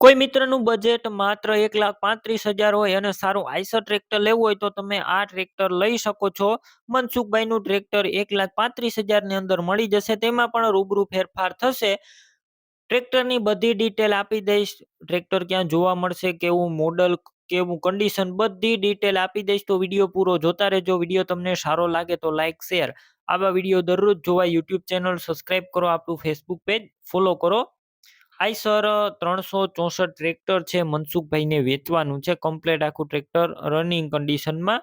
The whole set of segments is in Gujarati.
કોઈ મિત્રનું બજેટ માત્ર એક લાખ પાંત્રીસ હજાર હોય અને સારું આઈસર ટ્રેક્ટર લેવું હોય તો તમે આ ટ્રેક્ટર લઈ શકો છો. મનસુખભાઈનું ટ્રેક્ટર એક લાખ પાંત્રીસ હજારની અંદર મળી જશે. તેમાં પણ રૂબરૂ ફેરફાર થશે. ટ્રેક્ટરની બધી ડિટેલ આપી દઈશ. ટ્રેક્ટર ક્યાં જોવા મળશે, કેવું મોડલ કેવું કન્ડિશન બધી ડિટેલ આપી દઈશ. તો વીડિયો પૂરો જોતા રહેજો. વીડિયો તમને સારો લાગે તો લાઇક શેર આવા વીડિયો દરરોજ જોવા યુટ્યુબ ચેનલ સબસ્ક્રાઇબ કરો. આપણું ફેસબુક પેજ ફોલો કરો. આઈસર ત્રણસો ચોસઠ ટ્રેક્ટર છે મનસુખભાઈને વેચવાનું છે. કમ્પ્લેટ આખું ટ્રેક્ટર રનિંગ કન્ડિશનમાં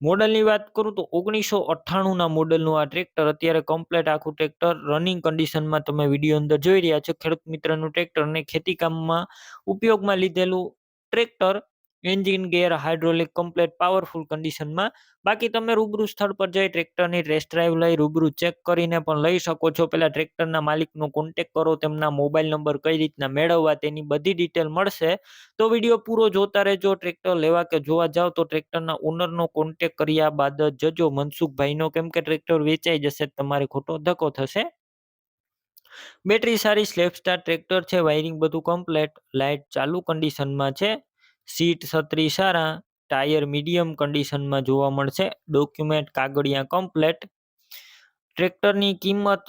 મોડલની વાત કરું તો ઓગણીસો અઠ્ઠાણુંના મોડલનું આ ટ્રેક્ટર અત્યારે કમ્પ્લેટ આખું ટ્રેક્ટર રનિંગ કન્ડિશનમાં તમે વીડિયો અંદર જોઈ રહ્યા છો. ખેડૂત મિત્રનું ટ્રેક્ટર અને ખેતીકામમાં ઉપયોગમાં લીધેલું tractor engine, gear, hydraulic, complete, powerful કન્ડિશનમાં. બાકી તમે રૂબરૂ સ્થળ પર જઈ ટ્રેક્ટરની ટેસ્ટ ડ્રાઈવ લઈ, રૂબરૂ ચેક કરીને પણ લઈ શકો છો. પહેલાં ટ્રેક્ટરના માલિકનો કોન્ટેક કરો, તેમના મોબાઈલ નંબર કઈ રીતના મેળવવા તેની બધી ડિટેલ મળશે. તો વીડિયો પૂરો જોતા રહેજો. ટ્રેક્ટર લેવા કે જોવા જાવ તો ટ્રેક્ટરના ઓનરનો કોન્ટેક કર્યા બાદ જજો. મનસુખભાઈનો કેમ કે ટ્રેક્ટર વેચાઈ જશે તમારે ખોટો ધક્કો થશે. બેટરી સારી સ્લેપ સ્ટાર ટ્રેક્ટર છે. વાયરિંગ બધું કમ્પ્લેટ. લાઇટ ચાલુ કન્ડિશનમાં છે. સીટ છત્રી સારા, ટાયર મીડિયમ કન્ડિશનમાં જોવા મળશે, ડોક્યુમેન્ટ કાગળિયા કમ્પ્લેટ. ટ્રેક્ટરની કિંમત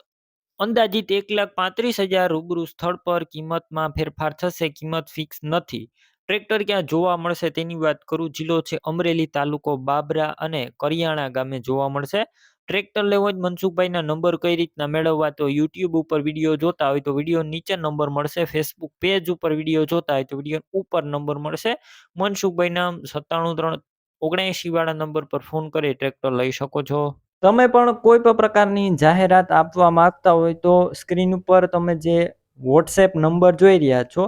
અંદાજિત એક લાખ પાંત્રીસ હજાર રૂબરૂ સ્થળ પર કિંમતમાં ફેરફાર થશે, કિંમત ફિક્સ નથી. ટ્રેક્ટર ક્યાં જોવા મળશે તેની વાત કરું. જિલ્લો છે અમરેલી, તાલુકો બાબરા અને કરિયાણા ગામે જોવા મળશે. ટ્રેક્ટર લેવો જ મનસુખભાઈના નંબર કઈ રીતના મેળવવા તો યુટ્યુબ ઉપર વીડિયો જોતા હોય તો વીડિયો નીચે નંબર મળશે. ફેસબુક પેજ ઉપર વીડિયો જોતા હોય તો વીડિયો ઉપર નંબર મળશે. મનસુખભાઈના સત્તાણું ત્રણ ઓગણએંશી વાળા નંબર પર ફોન કરી ટ્રેક્ટર લઈ શકો છો. તમે પણ કોઈ પણ પ્રકારની જાહેરાત આપવા માંગતા હોય તો સ્ક્રીન ઉપર તમે જે વોટ્સએપ નંબર જોઈ રહ્યા છો